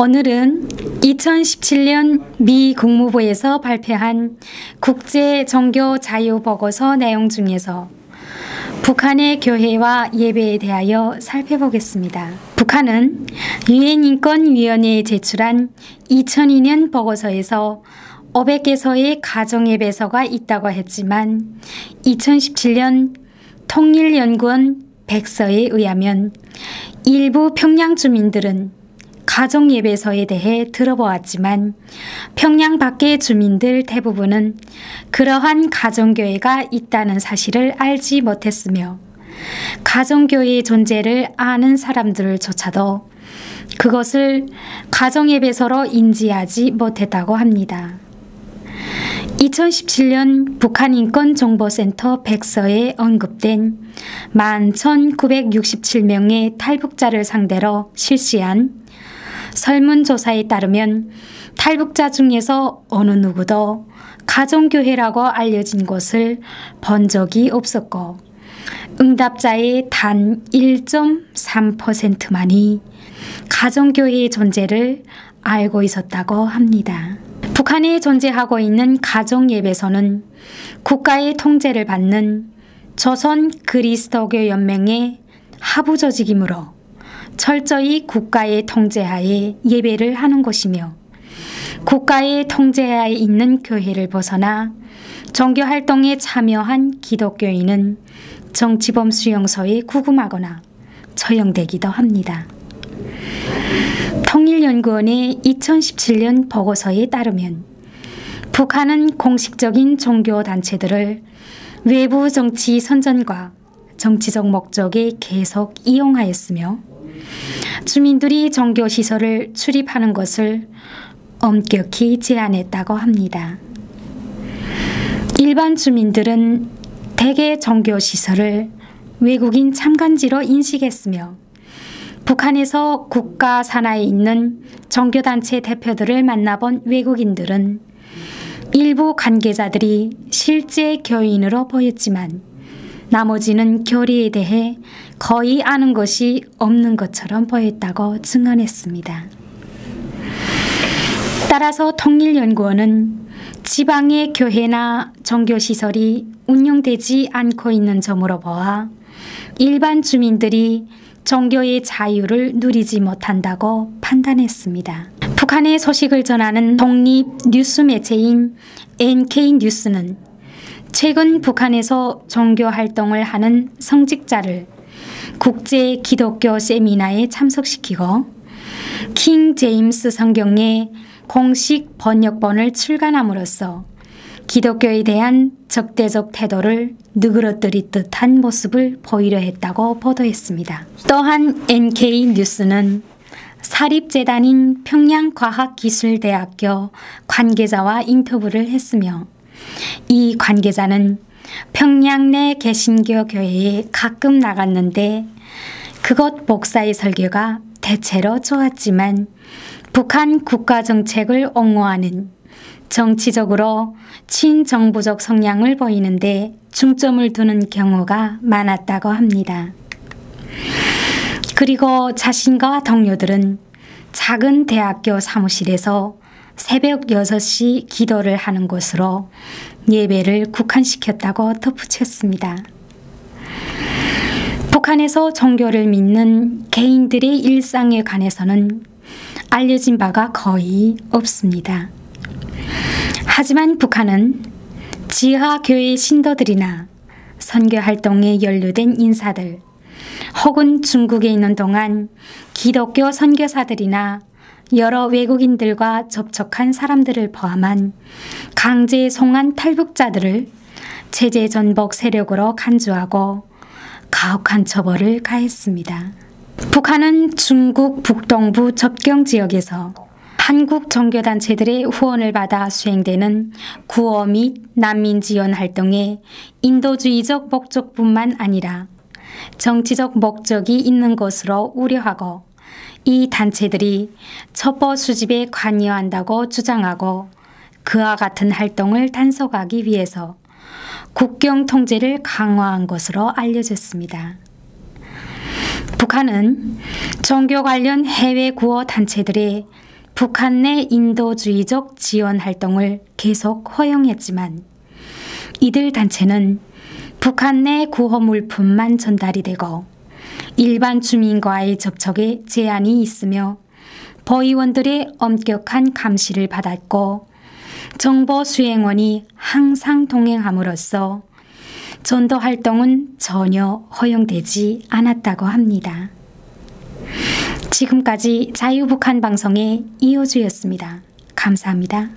오늘은 2017년 미 국무부에서 발표한 국제 종교 자유 보고서 내용 중에서 북한의 교회와 예배에 대하여 살펴보겠습니다. 북한은 유엔 인권위원회에 제출한 2002년 보고서에서 500개소의 가정예배소가 있다고 했지만 2017년 통일연구원 100서에 의하면 일부 평양 주민들은 가정 예배소에 대해 들어보았지만 평양 밖의 주민들 대부분은 그러한 가정교회가 있다는 사실을 알지 못했으며 가정교회의 존재를 아는 사람들조차도 그것을 가정예배소로 인지하지 못했다고 합니다. 2017년 북한인권정보센터 100서에 언급된 11,967명의 탈북자를 상대로 실시한 설문조사에 따르면 탈북자 중에서 어느 누구도 가정교회라고 알려진 곳을 본 적이 없었고 응답자의 단 1.3%만이 가정교회의 존재를 알고 있었다고 합니다. 북한에 존재하고 있는 가정예배소는 국가의 통제를 받는 조선 그리스도교 연맹의 하부 조직이므로 철저히 국가의 통제하에 예배를 하는 곳이며 국가의 통제하에 있는 교회를 벗어나 종교 활동에 참여한 기독교인은 정치범 수용소에 구금하거나 처형되기도 합니다. 통일연구원의 2017년 보고서에 따르면 북한은 공식적인 종교 단체들을 외부 정치 선전과 정치적 목적에 계속 이용하였으며 주민들이 종교시설을 출입하는 것을 엄격히 제한했다고 합니다. 일반 주민들은 대개 종교시설을 외국인 참관지로 인식했으며 북한에서 국가 산하에 있는 종교단체 대표들을 만나본 외국인들은 일부 관계자들이 실제 교인으로 보였지만 나머지는 교리에 대해 거의 아는 것이 없는 것처럼 보였다고 증언했습니다. 따라서 통일연구원은 지방의 교회나 종교시설이 운영되지 않고 있는 점으로 보아 일반 주민들이 종교의 자유를 누리지 못한다고 판단했습니다. 북한의 소식을 전하는 독립 뉴스 매체인 NK뉴스는 최근 북한에서 종교 활동을 하는 성직자를 국제 기독교 세미나에 참석시키고 킹 제임스 성경의 공식 번역본을 출간함으로써 기독교에 대한 적대적 태도를 누그러뜨리 듯한 모습을 보이려 했다고 보도했습니다. 또한 NK뉴스는 사립재단인 평양과학기술대학교 관계자와 인터뷰를 했으며 이 관계자는 평양 내 개신교 교회에 가끔 나갔는데 그것 목사의 설교가 대체로 좋았지만 북한 국가 정책을 옹호하는 정치적으로 친정부적 성향을 보이는데 중점을 두는 경우가 많았다고 합니다. 그리고 자신과 동료들은 작은 대학교 사무실에서 새벽 6시 기도를 하는 곳으로 예배를 국한시켰다고 덧붙였습니다. 북한에서 종교를 믿는 개인들의 일상에 관해서는 알려진 바가 거의 없습니다. 하지만 북한은 지하교회 신도들이나 선교 활동에 연루된 인사들, 혹은 중국에 있는 동안 기독교 선교사들이나 여러 외국인들과 접촉한 사람들을 포함한 강제 송환 탈북자들을 체제 전복 세력으로 간주하고 가혹한 처벌을 가했습니다. 북한은 중국 북동부 접경 지역에서 한국 종교단체들의 후원을 받아 수행되는 구호 및 난민 지원 활동에 인도주의적 목적뿐만 아니라 정치적 목적이 있는 것으로 우려하고 이 단체들이 첩보 수집에 관여한다고 주장하고 그와 같은 활동을 단속하기 위해서 국경 통제를 강화한 것으로 알려졌습니다. 북한은 종교 관련 해외 구호 단체들의 북한 내 인도주의적 지원 활동을 계속 허용했지만 이들 단체는 북한 내 구호 물품만 전달이 되고 일반 주민과의 접촉에 제한이 있으며 보위원들의 엄격한 감시를 받았고 정보 수행원이 항상 동행함으로써 전도 활동은 전혀 허용되지 않았다고 합니다. 지금까지 자유북한 방송의 이호주였습니다. 감사합니다.